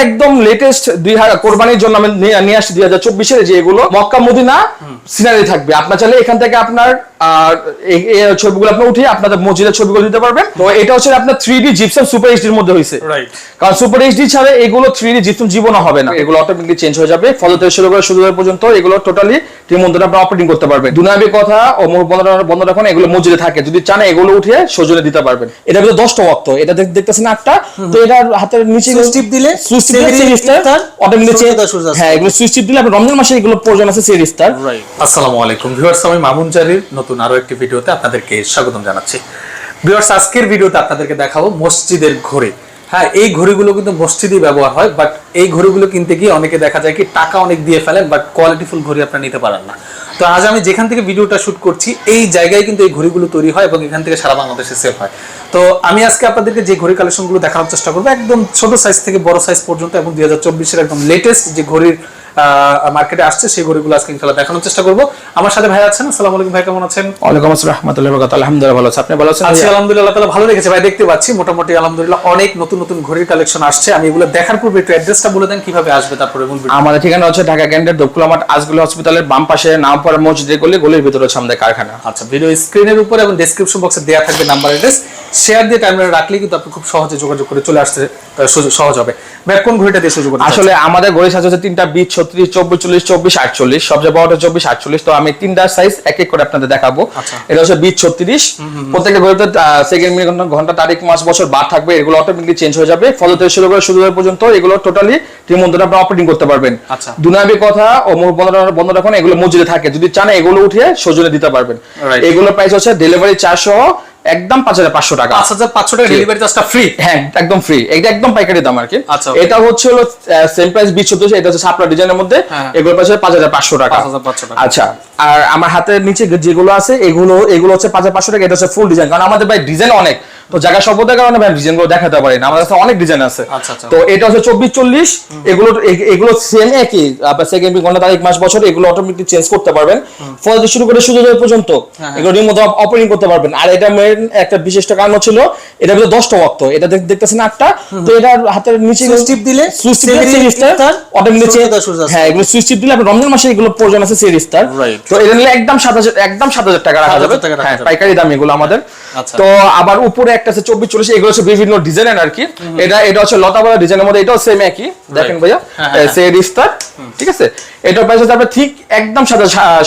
একদম লেটেস্ট দুই হাজার কোরবানির জন্য আমি নিয়ে আসছি দুই হাজার চব্বিশের যে এগুলো। মক্কা মদিনা সিনারি থাকবে। আপনার চাইলে এখান থেকে আপনার ছবিগুলো আপনি উঠিয়ে আপনাদের মসজিদের ছবিগুলো দিতে পারবেন। তো এটা হচ্ছে আপনার থ্রি ডি জিপসাম সুপার এইচডির মধ্যে হয়েছে কারণ সুপার এইচডি ছাড়া এগুলো থ্রি ডি জিপসাম জীবনও হবে না। এগুলো অটোমেটিকলি চেঞ্জ হয়ে যাবে। ফলো থেকে শুরু করে শুরু পর্যন্ত এগুলো টোটালি রিমোন্টটা আপনি অপারেটিং করতে পারবেন। দুনাবি কথা ও বন্ধ বন্ধ রাখুন এগুলো মসজিদে থাকে। যদি চান এগুলো উঠিয়ে সজনে দিতে পারবেন। এটা ভিতরে দশটা ওয়াক্ত এটা দেখ- দেখতেছেন আটটা। তো এটার হাতের নিচে সুইচ টিপ দিলে? সুইচ টিপ দিলে সেভেন সিরিজটা ইফতার, অটোমেটিকলি হ্যাঁ এগুলো সুইচ দিলে আপনি রমজান মাসে এগুলো প্রয়োজন আছে সিরিজটা রাইট আসসালামু আলাইকুম। ভিউয়ার্স আমি মামুন জারির নতুন আরও একটি ভিডিওতে আপনাদেরকে স্বাগতম জানাচ্ছি। ভিউয়ার্স আজকের ভিডিওতে আপনাদেরকে দেখাবো মসজিদের ঘড়ি। হ্যাঁ এই ঘড়িগুলো কিন্তু মসজিদই ব্যবহার হয় বাট এই ঘড়িগুলো কিনতে গিয়ে অনেকে দেখা যায় কি টাকা অনেক দিয়ে ফেলেন বাট কোয়ালিটিফুল ঘড়ি আপনারা নিতে পারেন না। তো আজ আমি যেখান থেকে ভিডিওটা শুট করছি, এই জায়গায় কিন্তু এই ঘড়িগুলো তৈরি হয় এবং এখান থেকে সারা বাংলাদেশে সেল হয়। তো আমি আজকে আপনাদেরকে যে ঘড়ি কালেকশনগুলো দেখানোর চেষ্টা করব, একদম ছোট সাইজ থেকে বড় সাইজ পর্যন্ত এবং দুই হাজার চব্বিশের একদম লেটেস্ট যে ঘড়ির মার্কেটে আসছে সেই আজকে ইনশাল্লাহ দেখানোর চেষ্টা করব। আমার সাথে ভাই আছেন আসসালামু আলাইকুম ভাই কেমন আছেন? ওয়ালাইকুম আসসালাম রহমতুল্লাহ বরকাত আলহামদুলিল্লাহ ভালো আছে আপনি ভালো আছেন আলহামদুলিল্লাহ তাআলা ভালো লেগেছে ভাই দেখতে পাচ্ছি মোটামুটি আলহামদুলিল্লাহ অনেক নতুন নতুন ঘড়ির কালেকশন আসছে। আমি এগুলো দেখার পূর্বে একটু অ্যাড্রেসটা বলে দেন কীভাবে আসবে তারপরে আমাদের ঠিকানা হচ্ছে ঢাকা ক্যান্ডের দক্ষুলামাট আজগুলি হসপিটালের বাম পাশে নামপাড়া মসজিদের গলি গলির ভিতরে হচ্ছে আমাদের কারখানা। আচ্ছা ভিডিও স্ক্রিনের উপর এবং ডেসক্রিপশন বক্সে দেওয়া থাকবে নাম্বার অ্যাড্রেস শেয়ার দিয়ে টাইমলাইনে রাখলে কিন্তু আপনি খুব সহজে যোগাযোগ করে চলে আসতে সহজ হবে। ভাই কোন ঘড়িটা দিয়ে সুযোগ আসলে আমাদের গড়ি সাইজ হচ্ছে তিনটা বিশ ছত্রিশ চব্বিশ চল্লিশ চব্বিশ আটচল্লিশ। সবচেয়ে বড়টা চব্বিশ আটচল্লিশ তো আমি তিনটা সাইজ এক এক করে আপনাদের দেখাবো। এটা হচ্ছে বিশ ছত্রিশ। প্রত্যেকটা গড়িতে সেকেন্ড মিনিট ঘণ্টা তারিখ মাস বছর বার থাকবে এগুলো অটোমেটিকলি চেঞ্জ হয়ে যাবে। ফলো থেকে শুরু করে শুরু পর্যন্ত এগুলো টোটালি রিমোন্টটা আপনি অপারেটিং করতে পারবেন। আচ্ছা। দুনাবি কথা ও বন্ধ বন্ধ রাখুন এগুলো মসজিদে থাকে। যদি চান এগুলো উঠিয়ে সজনে দিতে পারবেন। এগুলো প্রাইস হচ্ছে ডেলিভারি চারশো একদম পাঁচ হাজার পাঁচশো টাকা। পাঁচ হাজার পাঁচশো টাকা ডেলিভারি চার্জটা ফ্রি হ্যাঁ একদম ফ্রি এটা একদম পাইকারি দাম আর কি। আচ্ছা, এটা হচ্ছে হলো সেম প্রাইস বিশ চোদ্দশো এটা হচ্ছে সাপলা ডিজাইনের মধ্যে। হ্যাঁ। এগুলো পাচ্ছে পাঁচ হাজার পাঁচশো টাকা। আচ্ছা আর আমার হাতের নিচে যেগুলো আছে এগুলো এগুলো হচ্ছে পাঁচ হাজার পাঁচশো টাকা এটা হচ্ছে ফুল ডিজাইন কারণ আমাদের ভাই ডিজাইন অনেক। তো জায়গা সভ্যতার কারণে ভাই ডিজাইনগুলো দেখাতে পারি না। আমাদের কাছে অনেক ডিজাইন আছে। আচ্ছা, আচ্ছা। তো এটা হচ্ছে চব্বিশ চল্লিশ। এগুলো এগুলো সেম একই। আপনার সেকেন্ড ঘণ্টা তারিখ মাস বছর এগুলো অটোমেটিক চেঞ্জ করতে পারবেন। ফল শুরু করে সুযোগ পর্যন্ত হ্যাঁ, এগুলো রিমোট অপারেটিং করতে পারবেন। আর এটা একটা বিশিষ্ট কারণ ছিল। এটা ভিতরে দশটা ওয়াক্ত। এটা দেখতেছেন আটটা। তো এটা হাতের নিচে টিপ দিলে। হ্যাঁ এগুলো সুইচ টিপ দিলে আপনি রমজান মাসে এগুলো প্রয়োজন আছে সিরিজটার. তো এটা নিলে একদম সাত হাজার একদম সাত হাজার টাকা রাখা যাবে। হ্যাঁ পাইকারি দাম এগুলো আমাদের। আচ্ছা। তো আবার উপরে একটা আছে চব্বিশ চল্লিশ এগুলো হচ্ছে বিভিন্ন ডিজাইনের আর কি। এটা এটা হচ্ছে লতাবালা ডিজাইনের মধ্যে এটাও সেম একই। দেখেন ভাইয়া। হ্যাঁ, হ্যাঁ, রিস্টার ঠিক আছে? এটার প্রাইস হচ্ছে আপনার ঠিক একদম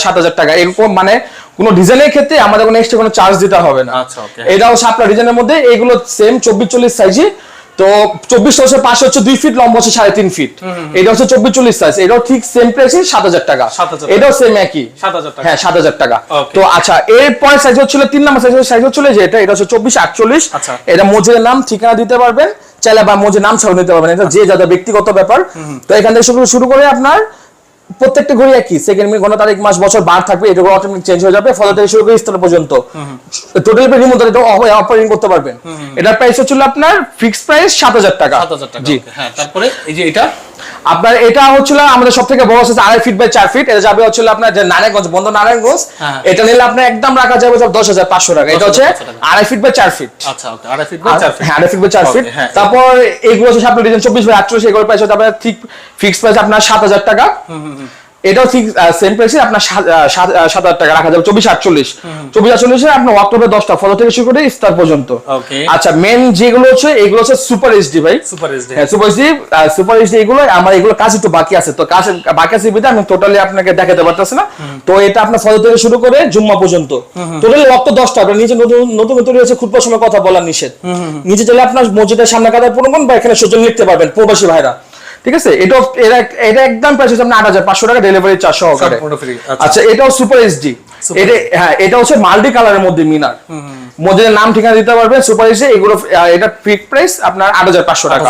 সাত হাজার টাকা। এরকম মানে কোনো ডিজাইনের ক্ষেত্রে আমাদের কোনো এক্সট্রা কোনো চার্জ দিতে হবে না। আচ্ছা, okay. এটাও সাপলা ডিজাইনের মধ্যে এগুলো সেম চব্বিশ চল্লিশ সাইজে তো চব্বিশ হচ্ছে পাশে হচ্ছে দুই ফিট লম্বা হচ্ছে সাড়ে তিন ফিট এটা হচ্ছে চব্বিশ চল্লিশ সাইজ এটাও ঠিক সেম প্রাইসে সাত হাজার টাকা। 7,000 টাকা। এটাও সেম একই। 7,000 টাকা। হ্যাঁ সাত হাজার টাকা। তো আচ্ছা এরপরে সাইজ হচ্ছিল তিন নম্বর সাইজ সাইজ হচ্ছিল যে এটা এটা হচ্ছে চব্বিশ আটচল্লিশ। আচ্ছা। এটা মজুরের নাম ঠিকানা দিতে পারবেন। চাইলে বা মজে নাম ছাড়ো নিতে পারবেন। এটা যে যাদের ব্যক্তিগত ব্যাপার। তো এখান থেকে শুরু করে আপনার প্রত্যেকটা ঘড়ি একই। সেকেন্ড মিনিট ঘণ্টা তারিখ মাস বছর বার থাকবে। এটা অটোমেটিক চেঞ্জ হয়ে যাবে। ফলে থেকে শুরু করে স্তর পর্যন্ত। টোটাল পে রিমোট এটা অপারেটিং করতে পারবেন। এটার প্রাইস হচ্ছিল আপনার ফিক্সড প্রাইস সাত হাজার টাকা। সাত হাজার টাকা জি। হ্যাঁ তারপরে এই যে এটা আপনার এটা হচ্ছিল আমাদের সব থেকে বড় হচ্ছে আড়াই ফিট বাই চার ফিট এটা যাবে হচ্ছিল আপনার যে নারায়ণগঞ্জ বন্ধ নারায়ণগঞ্জ হ্যাঁ। এটা নিলে আপনার একদম রাখা যাবে দশ হাজার পাঁচশো টাকা। এটা হচ্ছে আড়াই ফিট বাই চার ফিট আচ্ছা আড়াই ফিট বাই চার ফিট হ্যাঁ আড়াই ফিট বাই চার ফিট হ্যাঁ। তারপর এগুলো হচ্ছে আপনার ডিজাইন চব্বিশ বাই আটচল্লিশ এগুলো পাইছে হচ্ছে আপনার ঠিক ফিক্স প্রাইস আপনার সাত হাজার টাকা। এটাও ঠিক সেম প্রাইসে আপনার সাত হাজার টাকা রাখা যাবে চব্বিশ আটচল্লিশ। চব্বিশ আটচল্লিশে আপনার অক্টোবর দশটা ফলো থেকে শুরু করে ইস্তার পর্যন্ত. আচ্ছা মেন যেগুলো হচ্ছে এগুলো হচ্ছে সুপার এইচডি ভাই। সুপার এইচডি হ্যাঁ সুপার এইচডি সুপার এইচডি এগুলো আমার এগুলো কাজ একটু বাকি আছে। তো কাজ বাকি আছে বিধে আমি টোটালি আপনাকে দেখাতে পারতেছি না। তো এটা আপনার ফলো থেকে শুরু করে জুম্মা পর্যন্ত। টোটালি রক্ত দশটা আপনার নিচে নতুন নতুন নতুন হয়েছে খুব সময় কথা বলার নিষেধ। নিচে চলে আপনার মসজিদের সামনে কাতার পূরণ বা এখানে সজন লিখতে পারবেন প্রবাসী ভাইরা। ঠিক আছে? এটা এটা একদম প্রাইস হচ্ছে আপনার আট হাজার পাঁচশো টাকা ডেলিভারি চার্জ সহকারে। আচ্ছা। আচ্ছা এটাও সুপার এইচডি এটা হ্যাঁ এটা হচ্ছে মাল্টি কালারের মধ্যে মিনার। মসজিদের নাম ঠিকানা দিতে পারবেন সুপার এইচডি এগুলো এটা ফিক প্রাইস আপনার আট হাজার পাঁচশো টাকা।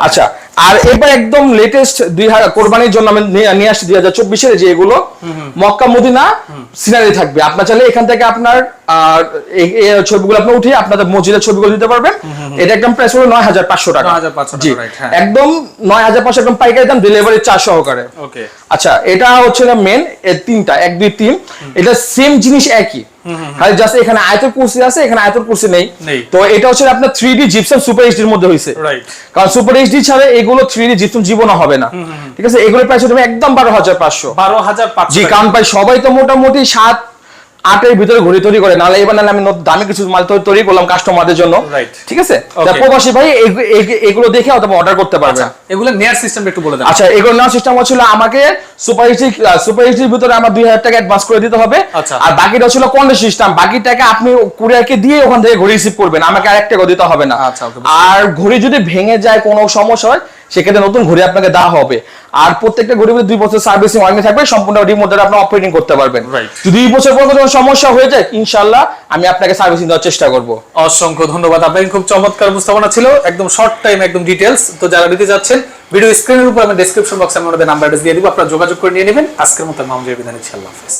আচ্ছা আর এবার একদম লেটেস্ট দুই হাজার কোরবানির জন্য আমি নিয়ে- আসছি দুই হাজার চব্বিশের যে এগুলো। মক্কা মদিনা সিনারি থাকবে। আপনার চাইলে এখান থেকে আপনার ছবিগুলো আপনি উঠিয়ে আপনাদের মসজিদের ছবিগুলো দিতে পারবেন। এটা একদম প্রাইস হলো নয় হাজার পাঁচশো টাকা। জি। হ্যাঁ। একদম নয় হাজার পাঁচশো একদম পাইকারি দাম ডেলিভারি চার্জ সহকারে। আচ্ছা এটা হচ্ছে মেন তিনটা এক দুই তিন। এটা সেম জিনিস একই। খালি জাস্ট এখানে আয়তর কুর্সি আছে এখানে আয়তর কুর্সি নেই। তো এটা হচ্ছে আপনার থ্রি ডি জিপসাম সুপার এইচডির মধ্যে হয়েছে কারণ সুপার এইচডি ছাড়া এগুলো থ্রি ডি জিপসাম জীবনও হবে না। ঠিক আছে? এগুলোর প্রাইস একদম বারো হাজার পাঁচশো। বারো হাজার জি কারণ প্রায় সবাই তো মোটামুটি সাত আটের ভিতরে ঘড়ি তৈরি করে নাহলে এবার নাহলে আমি দামি কিছু মাল তৈরি- করলাম কাস্টমারদের জন্য। ঠিক আছে? প্রবাসী ভাই এগ- এগ- এগুলো দেখে অথবা অর্ডার করতে পারবে এগুলো নেয়ার সিস্টেম একটু বলে দেন। আচ্ছা এগুলো নেওয়ার সিস্টেম হচ্ছিল আমাকে সুপার এইচডি সুপার এইচডির ভিতরে আমার দুই হাজার টাকা অ্যাডভান্স করে দিতে হবে। আচ্ছা। আর বাকিটা ছিল কন্ডিশন সিস্টেম বাকি টাকা আপনি কুরিয়ারকে দিয়ে ওখান থেকে ঘড়ি রিসিভ করবেন। আমাকে আরেক টাকা দিতে হবে না। আচ্ছা, আর ঘড়ি যদি ভেঙে যায় কোনো সমস্যা হয় সেক্ষেত্রে নতুন ঘড়ি আপনাকে দেওয়া হবে। আর প্রত্যেকটা মধ্যে দুই বছর সার্ভিসিং ওয়ারেন্টি থাকবে সম্পূর্ণ রিমোট দ্বারা আপনি অপারেটিং করতে পারবেন। যদি দুই বছর পর কোনো সমস্যা হয়ে যায় ইনশাল্লাহ আমি আপনাকে সার্ভিসিং দেওয়ার চেষ্টা করব। অসংখ্য ধন্যবাদ আপনার খুব চমৎকার উপস্থাপনা ছিল একদম শর্ট টাইম একদম ডিটেলস তো যারা নিতে যাচ্ছেন ভিডিও স্ক্রিনের উপর আমি ডেসক্রিপশন বক্সে আমি ওনাদের নাম্বার দিয়ে দিব। আপনারা যোগাযোগ করে নিয়ে নেবেন। আজকের মতো মামুজের বিধান ইনশাআল্লাহ হাফেজ।